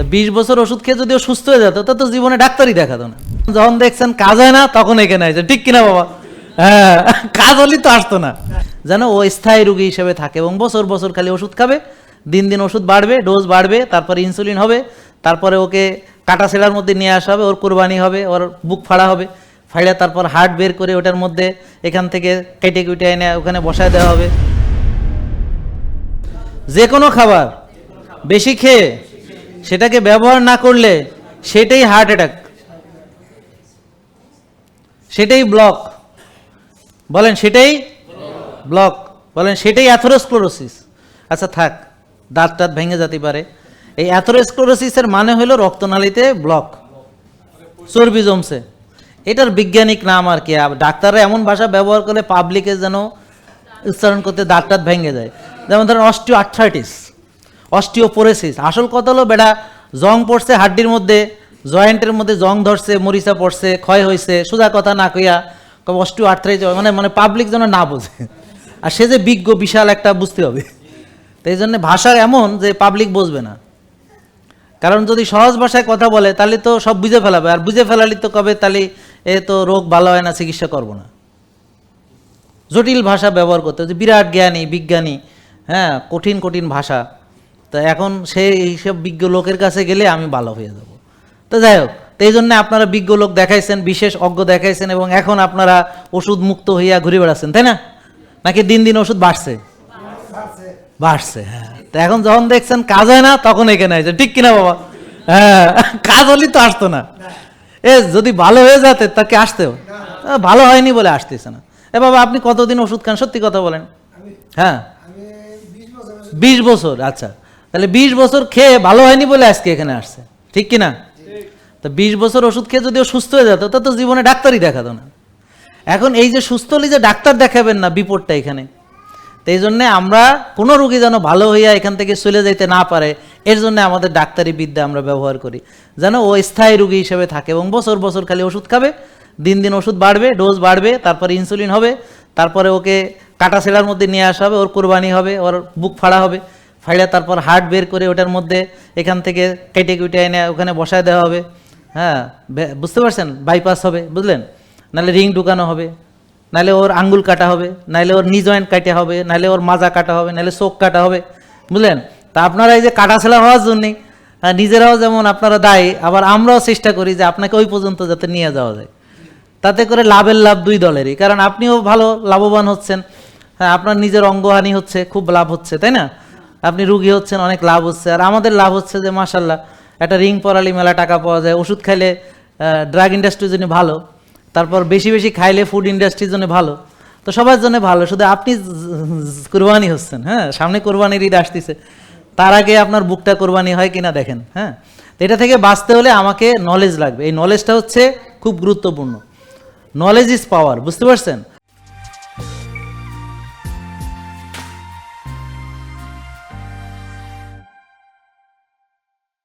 তো বিশ বছর ওষুধ খেয়ে যদি সুস্থ হয়ে যেত, তা জীবনে ডাক্তারই দেখাতো না। যখন দেখছেন কাজ হয় না, তখন এখানে আছে ঠিক কিনা বাবা? হ্যাঁ কাজ হলেই তো আসতো না। যেন ও স্থায়ী রুগী হিসেবে থাকে এবং বছর বছর খালি ওষুধ খাবে, দিন দিন ওষুধ বাড়বে, ডোজ বাড়বে, তারপরে ইনসুলিন হবে, তারপরে ওকে কাটা সেলার মধ্যে নিয়ে আসা হবে, ওর কোরবানি হবে, ওর বুক ফাড়া হবে ফাইড়া তারপর হার্ট বের করে ওটার মধ্যে এখান থেকে কেটে কুটে এনে ওখানে বসায় দেওয়া হবে। যে কোনো খাবার বেশি খেয়ে সেটাকে ব্যবহার না করলে সেটাই হার্ট অ্যাটাক সেটাই ব্লক বলেন সেটাই ব্লক বলেন সেটাই অ্যাথোরোস্ক্লোরোসিস আচ্ছা থাক, দাঁত টাত ভেঙে যেতে পারে। এই অ্যাথোরোস্ক্লোরোসিসের মানে হলো রক্তনালীতে ব্লক চর্বি জমছে। এটার বৈজ্ঞানিক নাম আর কি ডাক্তাররা এমন ভাষা ব্যবহার করলে পাবলিকে যেন উচ্চারণ করতে দাঁত টাত ভেঙে যায়। যেমন ধরেন অস্টিও আর্থ্রাইটিস অস্টিওপোরেসিস। আসল কথা হলো বেড়া, জং পড়ছে হাড্ডির মধ্যে, জয়েন্টের মধ্যে জং ধরছে, মরিচা পড়ছে, ক্ষয় হয়েছে সোজা কথা না কইয়া কবে অস্টিও আর্থ্রাইটিস মানে মানে পাবলিক যেন না বোঝে। আর সে যে বিজ্ঞ, বিশাল একটা বুঝতে হবে। তো এই জন্য ভাষার এমন যে পাবলিক বুঝবে না। কারণ যদি সহজ ভাষায় কথা বলে, তাহলে তো সব বুঝে ফেলাবে। আর বুঝে ফেলালি তো কবে, তাহলে এ তো রোগ ভালো হয় না, চিকিৎসা করব না। জটিল ভাষা ব্যবহার করতে বিরাট জ্ঞানী, বিজ্ঞানী হ্যাঁ কঠিন কঠিন ভাষা। তো এখন সেই এইসব বিজ্ঞ লোকের কাছে গেলে আমি ভালো হয়ে যাব। তো যাই হোক তো এই জন্য আপনারা বিজ্ঞ লোক দেখাইছেন বিশেষ অজ্ঞ দেখাইছেন এবং এখন আপনারা ওষুধ মুক্ত হইয়া ঘুরে বেড়াচ্ছেন তাই না? নাকি দিন দিন ওষুধ বাড়ছে? বাড়ছে হ্যাঁ। তো এখন যখন দেখছেন কাজ হয় না তখন এখানে আছে ঠিক কিনা বাবা? হ্যাঁ কাজ হলেই তো আসতো না। এ যদি ভালো হয়ে যেতে তাকে আসতেও ভালো হয়নি বলে আসতেছে না। এ বাবা আপনি কতদিন ওষুধ খান? সত্যি কথা বলেন। হ্যাঁ। বিশ বছর আচ্ছা। তাহলে বিশ বছর খেয়ে ভালো হয়নি বলে আজকে এখানে আসছে। ঠিক কি না তো বিশ বছর ওষুধ খেয়ে যদি ও সুস্থ হয়ে যেত, তা তো জীবনে ডাক্তারই দেখাতো না। এখন এই যে সুস্থ হলে যে ডাক্তার দেখাবেন না বিপদটা এখানে। তো এই জন্যে আমরা কোনো রুগী যেন ভালো হইয়া এখান থেকে চলে যেতে না পারে, এর জন্য আমাদের ডাক্তারি বিদ্যা আমরা ব্যবহার করি। যেন ও স্থায়ী রুগী হিসেবে থাকে এবং বছর বছর খালি ওষুধ খাবে, দিন দিন ওষুধ বাড়বে, ডোজ বাড়বে, তারপরে ইনসুলিন হবে, তারপরে ওকে কাটা সেলার মধ্যে নিয়ে আসা হবে, ওর কোরবানি হবে, ওর বুক ফাড়া হবে। ফাইড়া তারপর হার্ট বের করে ওটার মধ্যে এখান থেকে কেটে কুটে এনে ওখানে বসায় দেওয়া হবে। হ্যাঁ বুঝতে পারছেন? বাইপাস হবে বুঝলেন? নাহলে রিং ঢুকানো হবে নাহলে ওর আঙ্গুল কাটা হবে নাহলে ওর নি জয়েন্ট কাটা হবে নাহলে ওর মাজা কাটা হবে নাহলে চোখ কাটা হবে বুঝলেন? তা আপনারা এই যে কাটা ছেলা হওয়ার জন্যে আহ, নিজেরাও যেমন আপনারা দায়ী আবার আমরাও চেষ্টা করি যে আপনাকে ওই পর্যন্ত যাতে নিয়ে যাওয়া যায়। তাতে করে লাভের লাভ দুই দলেরই কারণ আপনিও ভালো লাভবান হচ্ছেন। হ্যাঁ আপনার নিজের অঙ্গহানি হচ্ছে খুব লাভ হচ্ছে তাই না? আপনি রুগী হচ্ছেন, অনেক লাভ হচ্ছে। আর আমাদের লাভ হচ্ছে যে মাসাল্লাহ একটা রিং পরালি মেলা টাকা পাওয়া যায়। ওষুধ খাইলে ড্রাগ ইন্ডাস্ট্রির জন্য ভালো, তারপর বেশি বেশি খাইলে ফুড ইন্ডাস্ট্রির জন্য ভালো। তো সবার জন্য ভালো, শুধু আপনি কোরবানি হচ্ছেন হ্যাঁ? সামনে কোরবানির ঈদ আসতেছে। তার আগে আপনার বুকটা কোরবানি হয় কিনা দেখেন হ্যাঁ? তো এটা থেকে বাঁচতে হলে আমাকে নলেজ লাগবে। এই নলেজটা হচ্ছে খুব গুরুত্বপূর্ণ। নলেজ ইজ পাওয়ার বুঝতে পারছেন?